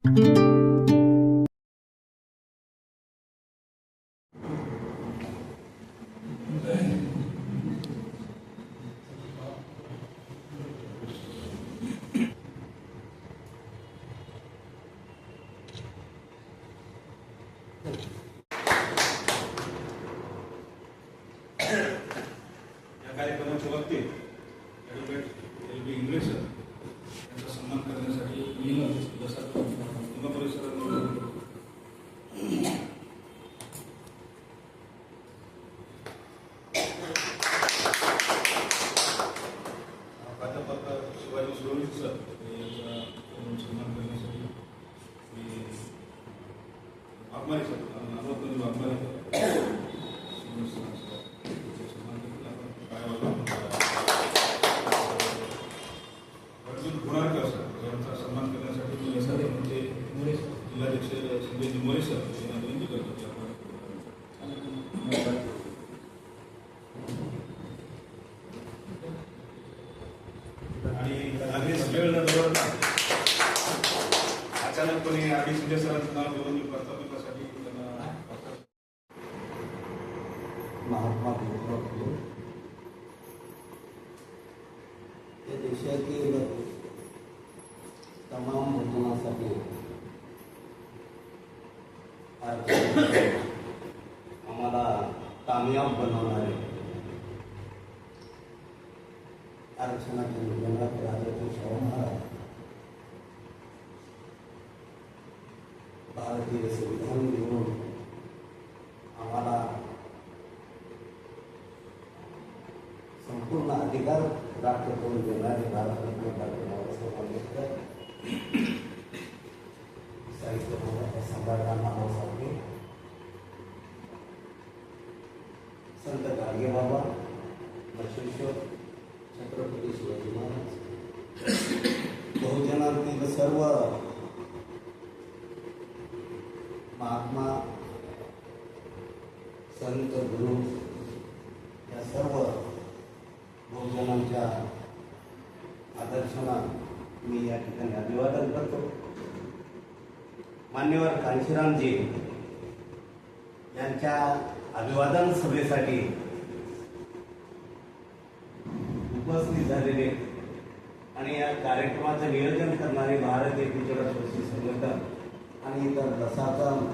या कार्यक्रमाच्या बाबतीत advocate L B English sir यांचा सन्मान करण्यासाठी मी जसा पुन्हा परिसरात प्राध्यापक शिवाजी सुरवंशी सर यांचा सन्मान करण्यासाठी मी वाघमारे सर अमृतमध्ये वाघमारे सन्मान करतील आपण काय अर्जुन गुणारकर सर यांचा सन्मान करण्यासाठी मी सर म्हणजे जिल्हाध्यक्ष संजय मोरे सर यांना विनंती करतो की आपण आणि लागलीच वेळ न दवडता अचानकपणे आधी संजय सरांचं नाव घेऊन मी प्राथमिकासाठी त्यांना महात्मा ज्योतिराव फुले या देशातील तमाम भोजनासाठी आरक्षण आम्हाला कामयाब बनवणारे आरक्षणाच्या निधनात राजाचे शाहू महाराज भारतीय संविधान घेऊन आम्हाला संपूर्ण अधिकार प्राप्त करून देणारे भारतरत्न डॉक्टर बाबासाहेब आंबेडकर साहित्य महाराज सम्राट अण्णाभाऊ साठे संत गाडगेबाबा बसवेश्वर छत्रपती शिवाजी महाराज बहुजनातील सर्व महात्मा संत गुरु या सर्व बहुजनांच्या आदर्शांना मी या ठिकाणी अभिवादन करतो मान्यवर कांशीरामजी यांच्या अभिवादन सभेसाठी उपस्थित झालेले आणि या कार्यक्रमाचं नियोजन करणारे भारतीय क्रिकेट असोसिएशन संघटन आणि इतर रसातन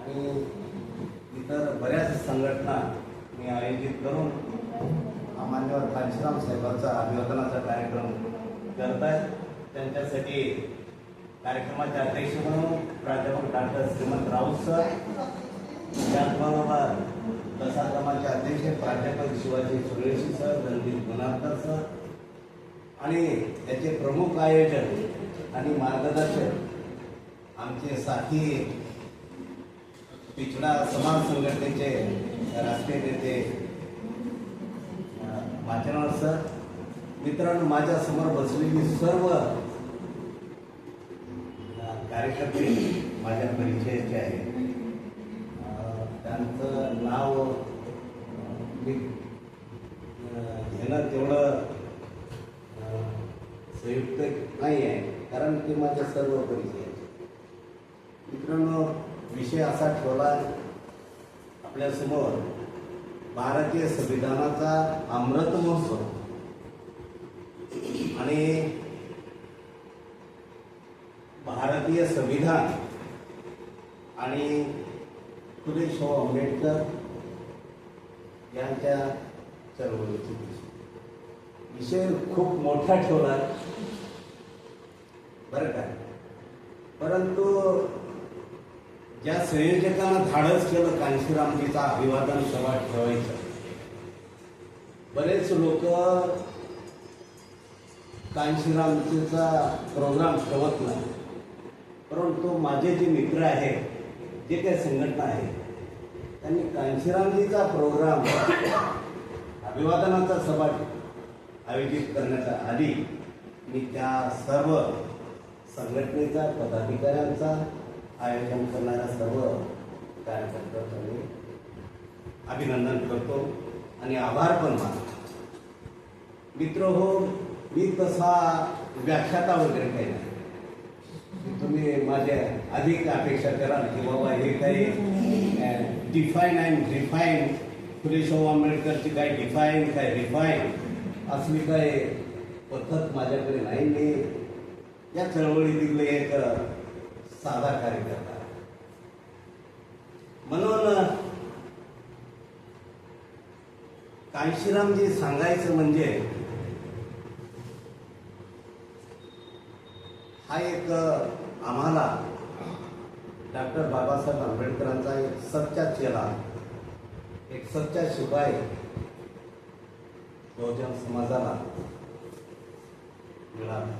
आणि इतर बऱ्याच संघटना मी आयोजित करून हा मान्यवर कांशीराम साहेबांचा अभिवादनाचा कार्यक्रम करत आहे त्यांच्यासाठी कार्यक्रमाचे अध्यक्ष म्हणून प्राध्यापक डॉक्टर श्रीमंत राऊत सर त्याचबरोबर प्रसारक्रमाचे अध्यक्ष प्राध्यापक शिवाजी सुरेशी सर रणजित गुणाकर सर आणि त्याचे प्रमुख आयोजक आणि मार्गदर्शक आमचे साथी पिछडा समाज संघटनेचे राष्ट्रीय नेते वाचनावर सर मित्रांनो माझ्यासमोर बसलेली सर्व कार्यकर्ते माझ्या परिचयाचे आहेत त्यांचं नाव मी अ, घेणं तेवढं संयुक्त नाही आहे कारण ते माझ्या सर्व परिचयाचे मित्रांनो विषय असा ठेवला आपल्यासमोर भारतीय संविधानाचा अमृत महोत्सव. आणि भारतीय संविधान आणि फुले शाहू आंबेडकर यांच्या चळवळीची विषय खूप मोठा ठेवला. बरं का? परंतु ज्या संयोजकानं धाडस केलं कांशीरामजीचा अभिवादन सभा ठेवायचं बरेच लोक कांशीरामजीचा प्रोग्राम ठेवत नाही परंतु माझे जे मित्र आहेत जे काही संघटना आहेत त्यांनी कांशीरामजीचा प्रोग्राम अभिवादनाचा सभा आयोजित करण्याच्या आधी मी त्या सर्व संघटनेचा पदाधिकाऱ्यांचा आयोजन करणाऱ्या सर्व कार्यकर्त्यांचं अभिनंदन करतो आणि आभार पण मानतो. मित्र हो मी तसा व्याख्याता वगैरे काही नाही. तुम्ही माझ्या अधिक अपेक्षा कराल की बाबा हे काही define and refine Phule Shahu आंबेडकरची काय डिफाईन काय रिफाईन असली काय पद्धत माझ्याकडे नाही मी या चळवळीतील एक साधा कार्यकर्ता. म्हणून कांशीरामजी सांगायचं म्हणजे हा एक आम्हाला डॉक्टर बाबासाहेब आंबेडकरांचा एक सच्चा चेला एक सच्चा शिपाई बहुजन समाजाला मिळाला.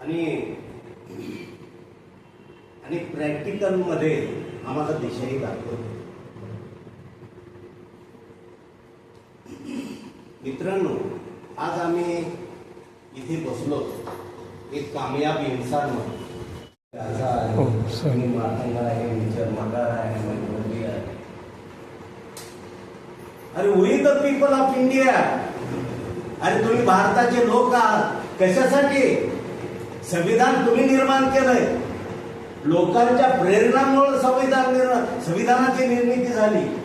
आणि आणि प्रॅक्टिकलमध्ये आम्हाला दिशाही दाखवते मित्रांनो आज आम्ही इथे बसलो. एक कामयाब इंसान म्हणून. आहे, हो, विचार मगार आहे अरे we the people of India. अरे तुम्ही भारताचे लोक आहात. कशासाठी? संविधान तुम्ही निर्माण केलंय. लोकांच्या प्रेरणामुळे संविधान निर्माण संविधानाची निर्मिती झाली.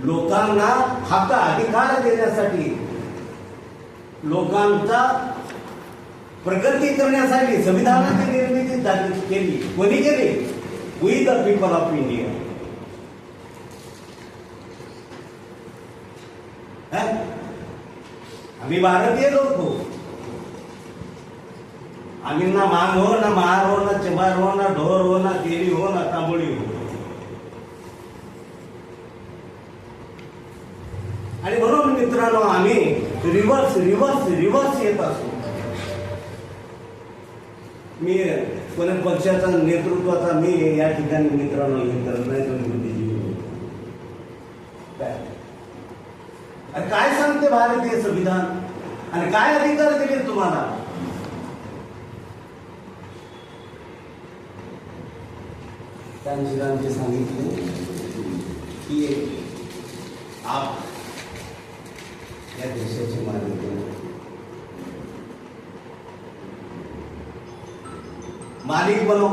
लोकांना हक्क अधिकार देण्यासाठी लोकांचा प्रगती करण्यासाठी संविधानाची निर्मिती झाली केली. कोणी केली? We the people of India आम्ही भारतीय लोक हो आम्ही ना मांग हो ना महार हो ना चबार हो ना ढोर हो ना देवी हो ना तांबोळी हो आणि म्हणून मित्रांनो आम्ही रिव्हर्स रिव्हर्स रिव्हर्स येत असतो मी कोणा पक्षाचा नेतृत्वाचा मी या ठिकाणी मित्रांनो हे करत नाही तुम्ही बुद्धिजीवी काय? अरे काय सांगते भारतीय संविधान? आणि काय अधिकार दिले तुम्हाला? कांशीरामजी सांगितले की आप या देशाचे मालिक आहे. मालिक बनो।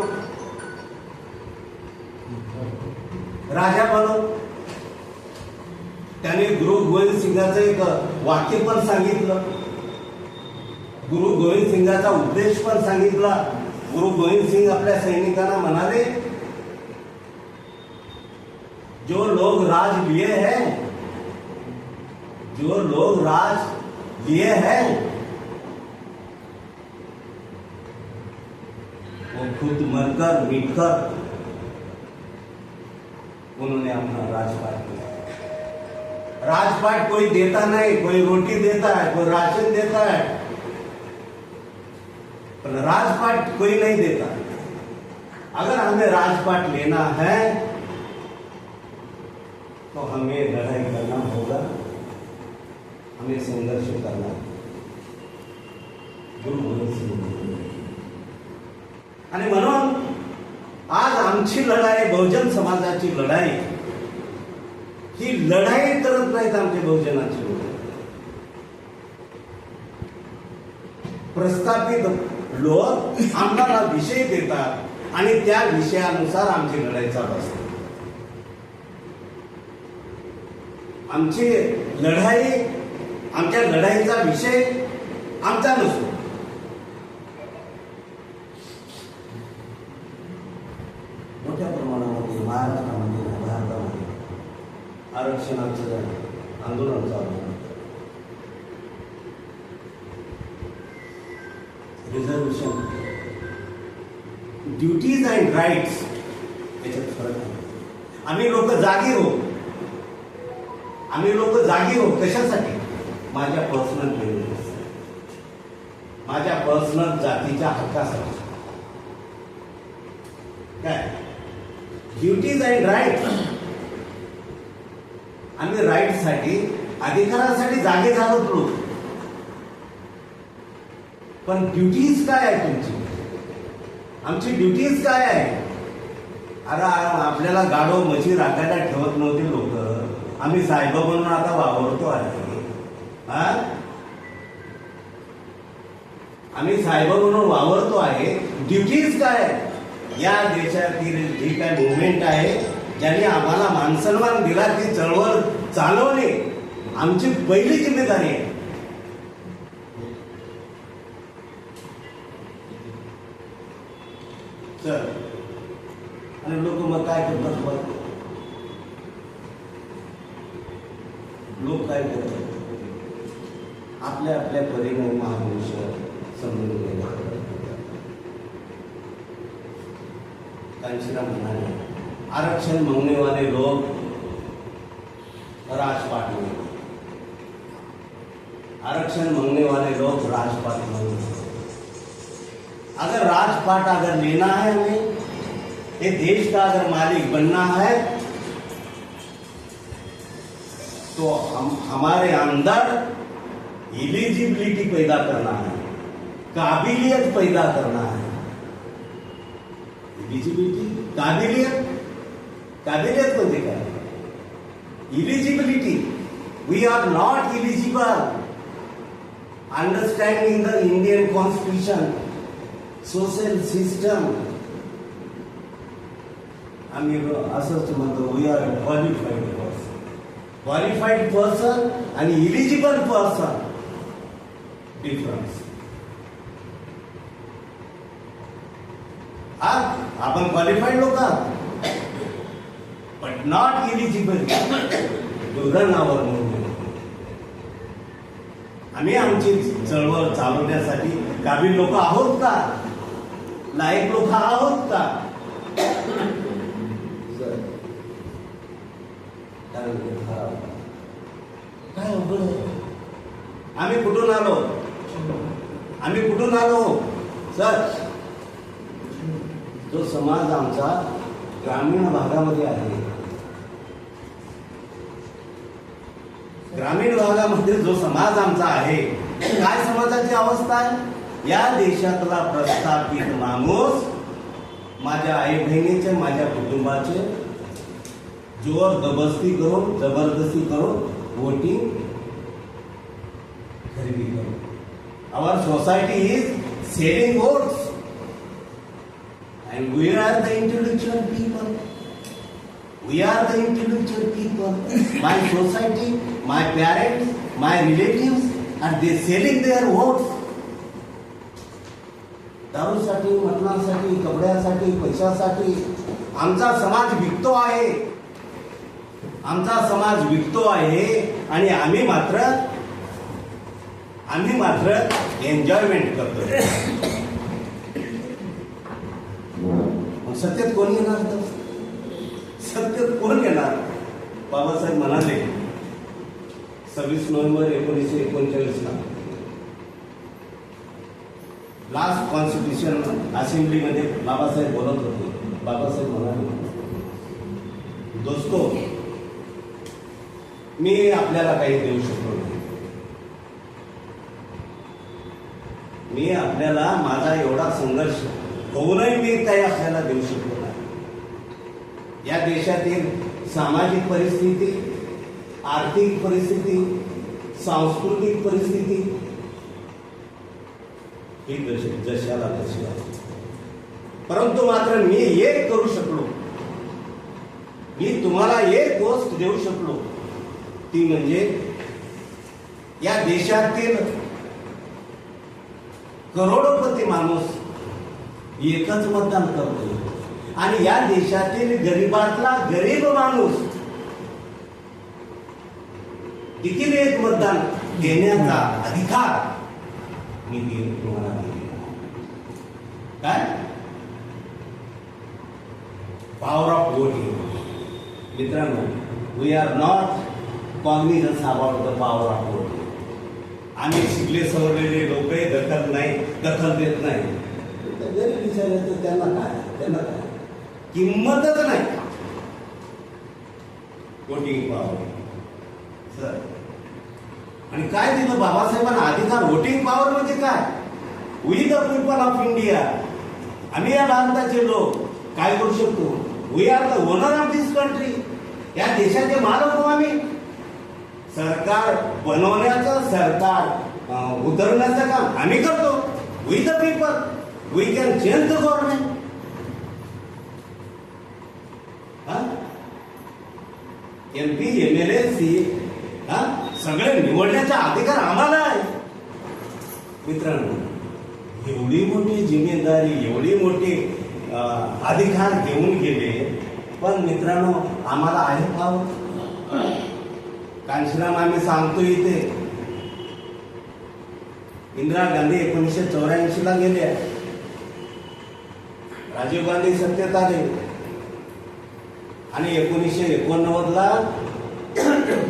राजा बनो। त्याने गुरु गोविंद सिंगाचं एक वाक्य पण सांगितलं. गुरु गोविंद सिंगाचा उद्देश पण सांगितला. गुरु गोविंद सिंग आपल्या सैनिकांना म्हणाले जो लोग राज लिए हैं जो लोग राज लिए हैं वो खुद मरकर, मिटकर उन्होंने अपना राजपाट किया। राजपाट कोई देता नहीं, कोई रोटी देता है, कोई राशन देता है, पर राजपाट कोई नहीं देता। अगर हमें राजपाट लेना है तो हमें लड़ाई करना होगा, हमें संघर्ष करना. गुरु गोविंद सिंग आणि म्हणून आज आमची लढाई बहुजन समाजाची लढाई. ही लढाई करत नाहीत आमची बहुजनाची लोक. प्रस्थापित लोक आम्हाला विषय देतात आणि त्या विषयानुसार आमची लढाई चालू असते. आमची लढाई आमच्या लढाईचा विषय आमचा नसतो. महाराष्ट्रामध्ये नाही, भारतामध्ये आरक्षणाचं आंदोलन चालू रिझर्वेशन ड्युटीज अँड राईट्स याच्यात फरक आहे. आम्ही लोक जागी हो. आम्ही लोक जागी हो. कशासाठी? माझ्या पर्सनल बेनिफिट माझ्या पर्सनल जातीच्या हक्कासाठी. काय? ड्युटीज अँड राईट आम्ही राईटसाठी अधिकारासाठी जागे झालो लोक पण ड्युटीज काय आहे तुमची? आमची ड्युटीज काय आहे? अरे आपल्याला गाडो म्हशी राखायला ठेवत नव्हते लोक. आम्ही साहेब म्हणून आता वावरतो आहे. हा? आम्ही साहेब म्हणून वावरतो आहे. ड्युटीज काय आहे? या देशातील जी काय मुवमेंट आहे ज्यांनी आम्हाला मानसन्मान दिला ती चळवळ चालवणे आमची पहिली जिम्मेदारी आहे. चल. आणि लोक मग काय करतात मग लोक काय करतात? आपल्या आपल्या परिणाम महापुरुष समजून गेले कांशीराम म्हणाले आरक्षण मांगने वाले लोग राजपाट में आरक्षण मांगने वाले लोग राजपाट में अगर राजपाट अगर लेना है हमें ये देश का अगर मालिक बनना है तो हम, हमारे अंदर एलिजिबिलिटी पैदा करना है, काबिलियत पैदा करना है। एलिजिबिलिटी काबिलियत काबिलियत म्हणजे काय? Eligibility we are not eligible understanding the Indian constitution social system आम्ही असंच म्हणतो we are qualified person qualified person आणि इलिजिबल पर्सन डिफरन्स हा आपण क्वालिफाईड लोक आहात. बट नॉट इलिजिबल उदाहरणावर म्हणून. आम्ही आमची चळवळ चालवण्यासाठी काबील लोक आहोत का? लायक लोक आहोत का? काय? आम्ही कुठून आलो? आम्ही कुठून आलो? सर जो समाज आमचा ग्रामीण भागामध्ये आहे. ग्रामीण भागामध्ये जो समाज आमचा आहे काय समाजाची अवस्था आहे? या देशातला प्रस्थापित माणूस माझ्या आई बहिणीचे माझ्या कुटुंबाचे जोर दबस्ती करून जबरदस्ती करून वोटिंग खरेदी करून. Our society is selling votes And we are the intellectual people? We are the intellectual people. My society, my parents, my relatives, and they selling their votes. दारूसाठी मटणासाठी कपड्यासाठी पैशासाठी आमचा समाज विकतो आहे आमचा समाज विकतो आहे आणि आम्ही मात्र आम्ही मात्र एन्जॉयमेंट करतो मग सत्यात कोण येणार तर? कोण येणार बाबासाहेब म्हणाले सव्वीस नोव्हेंबर एकोणीसशे एकोणचाळीसला. लास्ट कॉन्स्टिट्युशन असेंब्लीमध्ये बाबासाहेब बोलत होते. बाबासाहेब म्हणाले दोस्तो मी आपल्याला काही देऊ शकतो नाही. मी आपल्याला माझा एवढा संघर्ष होऊनही मी काही आपल्याला देऊ शकलो नाही या देशातील सामाजिक परिस्थिती आर्थिक परिस्थिती सांस्कृतिक परिस्थिती. ही जशी जशाला तशी आहे. परंतु मात्र मी एक करू शकलो. मी तुम्हाला एक गोष्ट देऊ शकलो. ती म्हणजे या देशातील करोडोपती माणूस एकच मतदान करतो आणि या देशातील गरीबातला गरीब माणूस देखील एक मतदान देण्याचा अधिकार मी तुम्हाला दिलेला काय? पॉवर ऑफ वोटिंग मित्रांनो we are not cognizance about the power of voting आम्ही शिकले सवरलेले लोक दखल नाही दखल देत नाही. तर तर त्यांना काय? त्यांना काय? किंमतच नाही. Voting power sir. आणि काय दिलं बाबासाहेबांना अधिकार? वोटिंग पॉवर म्हणजे काय? We the people of India आम्ही या भारताचे लोक. काय करू शकतो? We are the owner of this country या देशाचे मालक हो आम्ही. सरकार बनवण्याचं सरकार उतरवण्याचं काम आम्ही करतो. We the people we can change the government M P M L A C हा सगळे निवडण्याचा अधिकार आम्हाला आहे. मित्रांनो एवढी मोठी जिम्मेदारी एवढी मोठी अधिकार घेऊन गेले पण मित्रांनो आम्हाला आहे भाव. कांशीराम आम्ही सांगतो इथे. इंदिरा गांधी एकोणीसशे चौऱ्याऐंशी ला गेले. राजीव गांधी सत्तेत आले. आणि एकोणीसशे एकोणनव्वद ला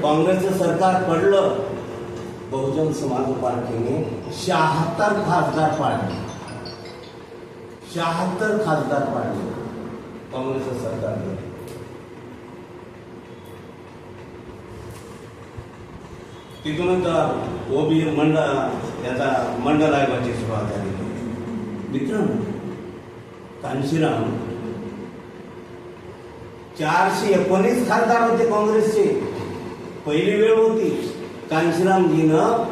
काँग्रेसचं सरकार पडलं. बहुजन समाज पार्टीने शहात्तर खासदार पाडले. शहात्तर खासदार पाडले. काँग्रेसचं सरकार तिथूनच ओबी मंडळ याचा मंडल आयोगाची सुरुवात झाली. मित्रांनो कांशीराम चारशे एकोणीस खासदार होते काँग्रेसचे. पहिली वेळ होती कांशीरामजीनं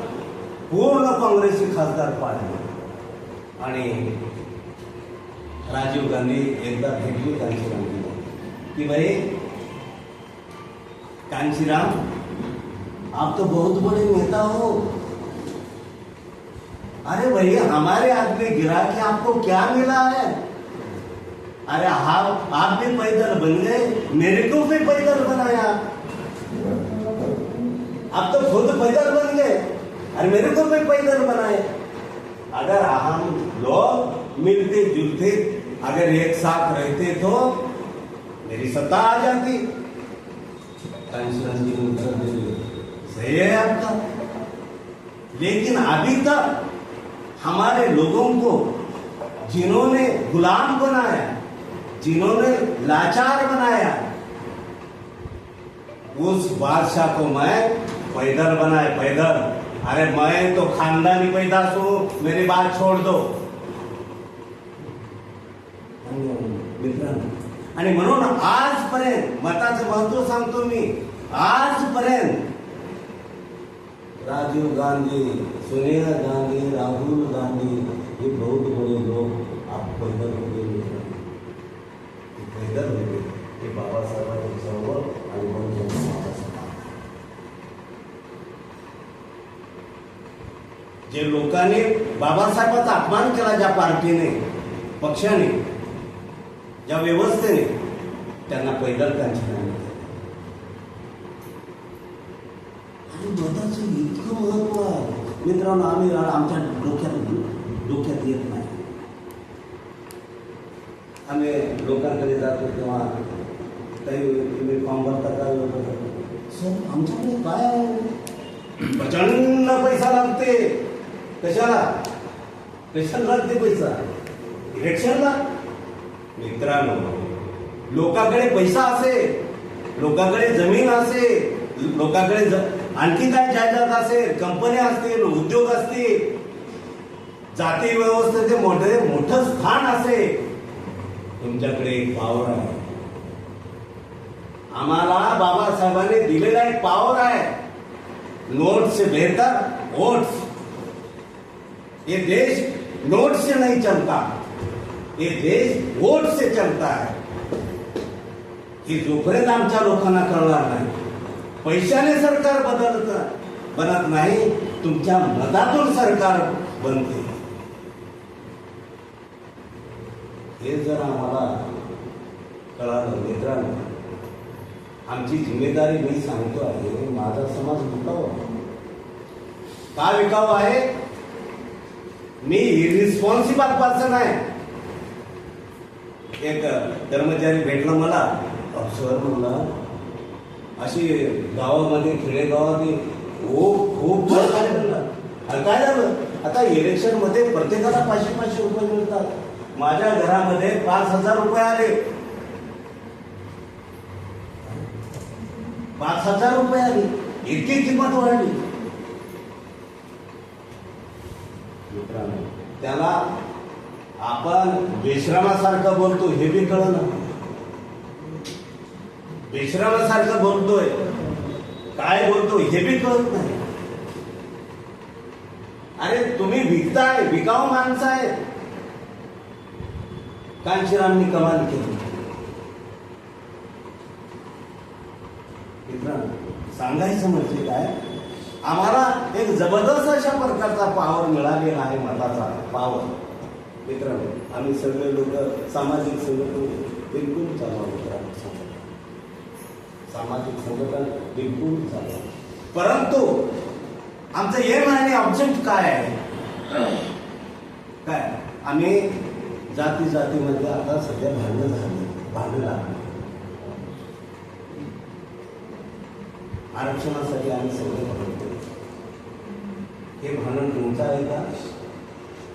पूर्ण काँग्रेसचे खासदार पाडले. आणि राजीव गांधी एकदा भेटली कांशीरामजीला की भाई कांशीराम आप तो बहुत बड़े नेता हो. अरे भाई हमारे आदमी गिरा के आपको क्या मिला है? अरे आप आप भी पैदल बन गए, मेरे को भी पैदल बनाया। आप तो खुद पैदल बन गए, और मेरे को भी पैदल बनाए। अगर हम लोग मिलते जुलते अगर एक साथ रहते तो मेरी सत्ता आ जाती। सही है आपका। लेकिन अभी तक हमारे लोगों को जिन्होंने गुलाम बनाया जिन्होंने लाचार बनाया उस बादशाह को मैं पैदल बनाए पैदल। अरे मैं तो खानदानी पैदा हूं मेरी बात छोड़ दो। मित्रांनो आणि म्हणून आजपर्यंत मताचं महत्त्व सांगतो मी आजपर्यंत राजीव गांधी सोनिया गांधी राहुल गांधी ये बहुत बड़े लोग आप पैदल हो गए मित्रांनो. ते पैदल होते ते बाबासाहेबांच्या समोर आणि बहुजन समाजासमोर. जे लोकांनी बाबासाहेबांचा अपमान केला ज्या पार्टीने पक्षाने ज्या व्यवस्थेने त्यांना पैदल कांची आणि मताचं इतकं महत्त्व आहे. मित्रांनो आम्ही आमच्या डोक्यात डोक्यात येत नाही. आम्ही लोकांकडे जातो तेव्हा काही तुम्ही फॉर्म भरता काय सर आमच्याकडे काय आहे? प्रचंड पैसा लागते. कशाला? कशाला ते पैसा? इलेक्शनला? मित्रांनो लोकांकडे पैसा असेल लोकांकडे जमीन असेल लोकांकडे आणखी काय जायदाद असेल कंपन्या असतील उद्योग असतील जाती व्यवस्थेचे मोठे मोठं स्थान असेल तुमच्याकडे एक पावर आहे. आम्हाला बाबासाहेबांनी दिलेला एक पावर आहे. नोट्स भेटतात बेहतर वोट्स ये देश नोट से नहीं चलता। ये देश वोट से चलता है। हे जोपर्यंत आमच्या लोकांना कळणार नाही। पैशाने सरकार बदलत बनत नाही तुमच्या मतातून सरकार बनते। हे जर आम्हाला कळालं मित्रांनो आमची जिम्मेदारी मी सांगतो आहे माझा समाज विकाव का विकाव आहे? मी रिस्पॉन्सिबल पर्सन आहे. एक कर्मचारी भेटला मला. अहो, सर म्हणला अशी गावामध्ये खेडेगावामध्ये खूप खूप फरक आहे अरे काय झालं? आता इलेक्शनमध्ये प्रत्येकाला पाचशे पाचशे रुपये मिळतात. माझ्या घरामध्ये पाच हजार रुपये आले. पाच हजार रुपये आले. इतकी किंमत वाढली मित्रांनो त्याला आपण बेश्रमासारखं बोलतो हे बी कळलं. बेश्रमासारखं बोलतोय काय बोलतो हे बी कळत नाही. अरे तुम्ही विकताय विकाव माणसं आहे कांशीरामनी कमाल केली. मित्रांनो सांगायचं म्हणजे काय? आम्हाला एक जबरदस्त अशा प्रकारचा पावर मिळालेला आहे मताचा पावर मित्रांनो आम्ही सगळे लोक सामाजिक संघटन बिलकुल चालवा मित्रांनो सामाजिक संघटन बिलकुल चालवा परंतु आमचं एम आणि ऑब्जेक्ट काय आहे? काय? आम्ही जाती जातीमध्ये आता सध्या भांडणं झाली. भांडणं लागली. आरक्षणासाठी आम्ही सगळे हे भांडण तुमचं आहे का?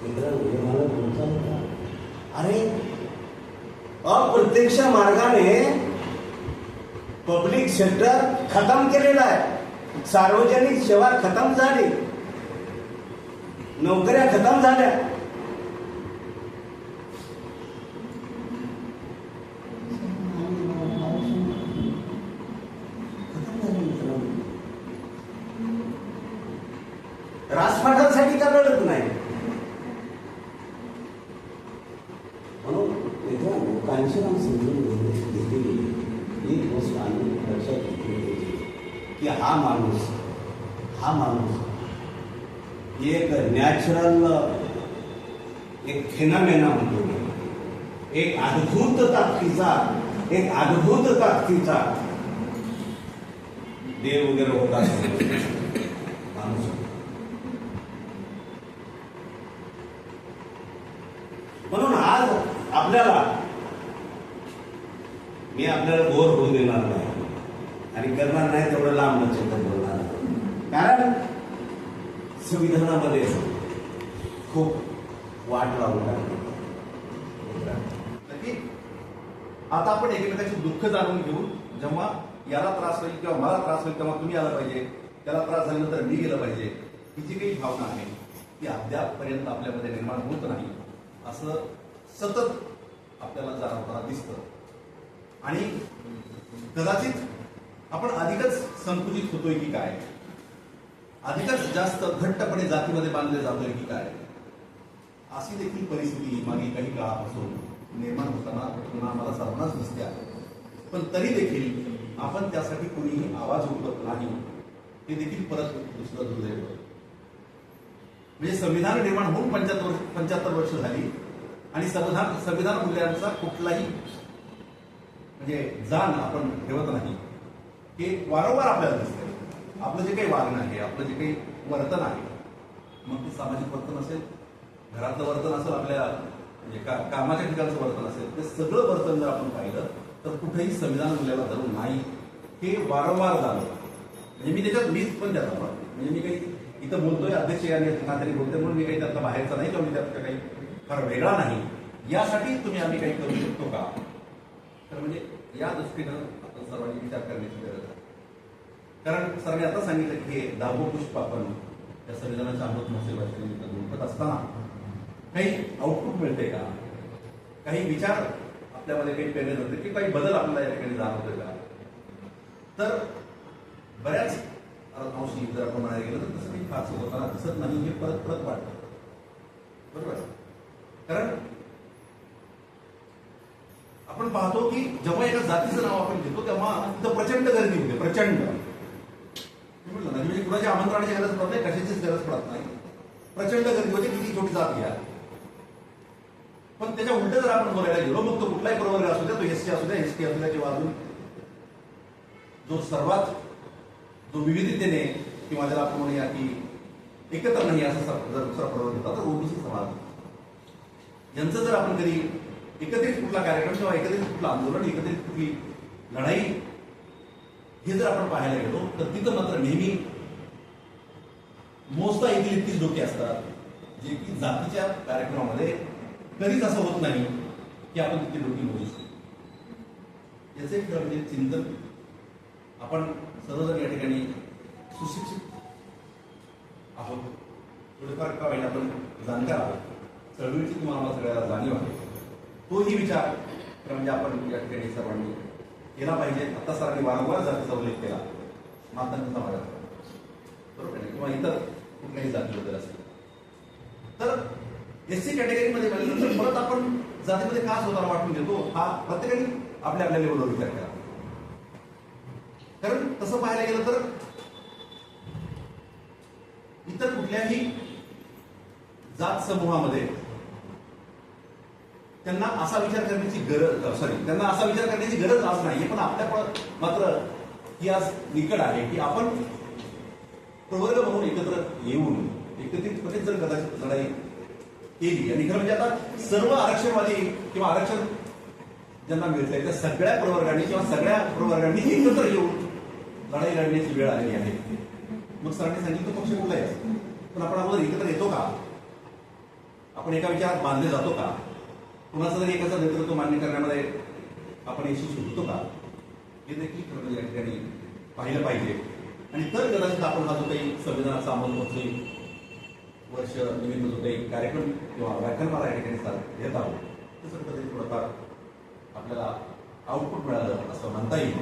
मित्रांनो हे भांडण तुमचं आहे का? अरे अप्रत्यक्ष मार्गाने पब्लिक सेक्टर खतम केलेलं आहे. सार्वजनिक सेवा खतम झाली. नोकऱ्या खतम झाल्या राजपाटासाठी का रडत नाही म्हणून मित्रांनो कांशीराम समजून घेणे- घेतलेली एक गोष्ट आम्ही लक्षात घेतली पाहिजे की हा माणूस हा माणूस एक नॅचरल एक फेनामेना म्हणतो एक अद्भुत ताकदीचा एक अद्भुत ताकदीचा देव वगैरे होता माणूस म्हणून आज आपल्याला मी आपल्याला बोर होऊ देणार नाही. आणि करणार नाही तेवढं लांब चिंतन बोलणार कारण संविधानामध्ये खूप वाट लावून टाकली नक्की आता आपण एकमेकांचे दुःख जाणून घेऊन जेव्हा याला त्रास होईल किंवा मला त्रास होईल तेव्हा तुम्ही आला पाहिजे. त्याला त्रास झाल्यानंतर मी गेलं पाहिजे. ही जी काही भावना आहे ती अद्यापपर्यंत आपल्यामध्ये निर्माण होत नाही. असं सतत आपल्याला जाणवताना दिसतं. आणि कदाचित आपण अधिकच संकुचित होतोय की काय? अधिकच जास्त घट्टपणे जातीमध्ये बांधले जातोय की काय? अशी देखील परिस्थिती मागे काही काळापासून निर्माण होताना पुन्हा आम्हाला सर्वांनाच दिसते आहे. पण तरी देखील आपण त्यासाठी कोणीही आवाज उठवत नाही. ते देखील परत दुसरं दुर्दैव म्हणजे संविधान निर्माण होऊन पंच्याहत्तर वर्ष पंच्याहत्तर वर्ष झाली आणि संविधान संविधान मूल्यांचा कुठलाही म्हणजे जाण आपण ठेवत नाही. हे वारंवार आपल्याला दिसतंय. आपलं जे काही वागणं आहे आपलं जे काही वर्तन आहे मग ते सामाजिक वर्तन असेल घरातलं वर्तन असेल आपल्या म्हणजे का कामाच्या ठिकाणचं वर्तन असेल ते सगळं वर्तन जर आपण पाहिलं तर कुठेही संविधान मूल्याला धरून नाही. हे वारंवार झालं. म्हणजे मी त्याच्यात मीच पण त्याचा म्हणजे मी काही इथं बोलतोय अध्यक्ष याने तरी बोलतोय म्हणून मी काही त्यातला बाहेरचा नाही किंवा मी त्यात काही फार वेगळा नाही. यासाठी तुम्ही आम्ही काही करू शकतो का? तर म्हणजे या दृष्टीनं आपण सर्वांनी विचार करण्याची गरज आहे. कारण सरांनी आता सांगितलं की हे दहावं पुष्प आपण या संविधानाच्या अमृत महोत्सवाच्या निमित्त गुंफत असताना काही आउटपुट मिळते का? काही विचार आपल्यामध्ये काही पेमेंट होते की काही बदल आपल्याला या ठिकाणी जाणवतोय का? तर बऱ्याच अंशी जर आपण म्हणायला गेलं तर तसं काही फारसं होताना दिसत नाही हे परत परत वाटतं बरोबर कारण आपण पाहतो की जेव्हा एका जातीचं नाव आपण घेतो तेव्हा तिथं प्रचंड गर्दी होते प्रचंड. म्हटलं ना म्हणजे कुणाच्या आमंत्रणाची गरज पडत नाही कशाचीच गरज पडत नाही. प्रचंड गर्दी होते किती छोटी जात घ्या. पण त्याच्या उलट जर आपण बोलायला गेलो मग तो कुठलाही प्रवर्ग असू द्या तो एस टी असू द्या एस टी असू द्या किंवा अजून जो सर्वात जो विविधतेने किंवा ज्याला आपण म्हणूया की एकत्र नाही असं जर दुसरा प्रवर्ग होता तर ओबीसी समाज. यांचं जर आपण कधी एकत्रित कुठला कार्यक्रम किंवा एकत्रित कुठलं आंदोलन एकत्रित कुठली लढाई हे जर आपण पाहायला गेलो तर तिथं मात्र नेहमी मोजता येतील इतकीच डोके असतात जे की जातीच्या कार्यक्रमामध्ये कधीच असं होत नाही की आपण तिथे डोकी मोजू शकतो. याचं एक म्हणजे चिंतन. आपण सर्वजण या ठिकाणी सुशिक्षित आहोत. थोडेफार का होईल आपण जाणकार आहोत. चळवळीची तुम्हाला सगळ्याला जाणीव आहे. तोही विचार खरं म्हणजे आपण या ठिकाणी सर्वांनी केला पाहिजे. आता सरांनी वारंवार जातीचा उल्लेख केला मातांच्या समाजाचा बरोबर आहे. किंवा इतर कुठल्याही जाती वगैरे असतील तर एस सी कॅटेगरीमध्ये तर परत आपण जातीमध्ये का स्वतःला वाटून घेतो. हा प्रत्येकाने आपल्या आपल्या लेवलवर विचार करा. कारण तसं पाहायला गेलं तर इतर कुठल्याही जात समूहामध्ये त्यांना असा विचार करण्याची गरज सॉरी त्यांना असा विचार करण्याची गरज आज नाही. पण आपल्या मात्र ही आज निकड आहे की आपण प्रवर्ग म्हणून एकत्र येऊन एकत्रितपणे जर कदाचित लढाई केली. आणि खरं म्हणजे आता सर्व आरक्षणवादी किंवा आरक्षण ज्यांना मिळतंय त्या सगळ्या प्रवर्गांनी किंवा सगळ्या प्रवर्गांनी एकत्र येऊन लढाई लढण्याची वेळ आलेली आहे. मग सरांनी सांगितलं पक्ष कुठला आहे? पण आपण अगोदर एकत्र येतो का? आपण एका विचारात बांधले जातो का? कुणाचं तरी एकाचं नेतृत्व मान्य करण्यामध्ये आपण यशस्वी होतो का? हे देखील खरं म्हणजे या ठिकाणी पाहिलं पाहिजे. आणि तर कदाचित आपण हा जो काही संविधानाचा अंमलबजावणी वर्ष निमित्त जो काही कार्यक्रम किंवा व्याख्यानमाला या ठिकाणी चाल- घेत आहोत. तसं कधी थोडंफार आपल्याला आउटपुट मिळालं असं म्हणता येईल.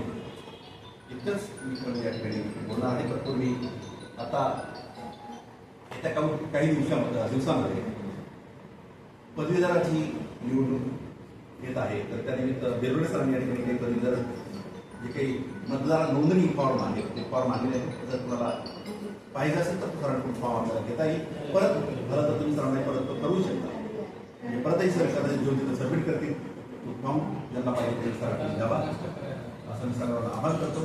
इतकंच मी पण या ठिकाणी बोलणार आहे. तत्पूर्वी आता येत्या काही काही दिवसामध्ये दिवसामध्ये पदवीधराची निवडणूक येत आहे. तर त्यानिमित्त बेरोडे सरांनी या ठिकाणी काही पदवीधर जे काही मतदार नोंदणी फॉर्म आहे ते फॉर्म आणले जर तुम्हाला पाहिजे असेल तर सरांकडून फॉर्म आपल्याला घेता येईल. परत झालं तर तुम्ही सरांना परत तो करू शकता. म्हणजे परतही सर एखाद्या जो तिथं सबमिट करतील. फॉर्म ज्यांना पाहिजे ते सरांकडे द्यावा. असं मी सरांना आभार करतो.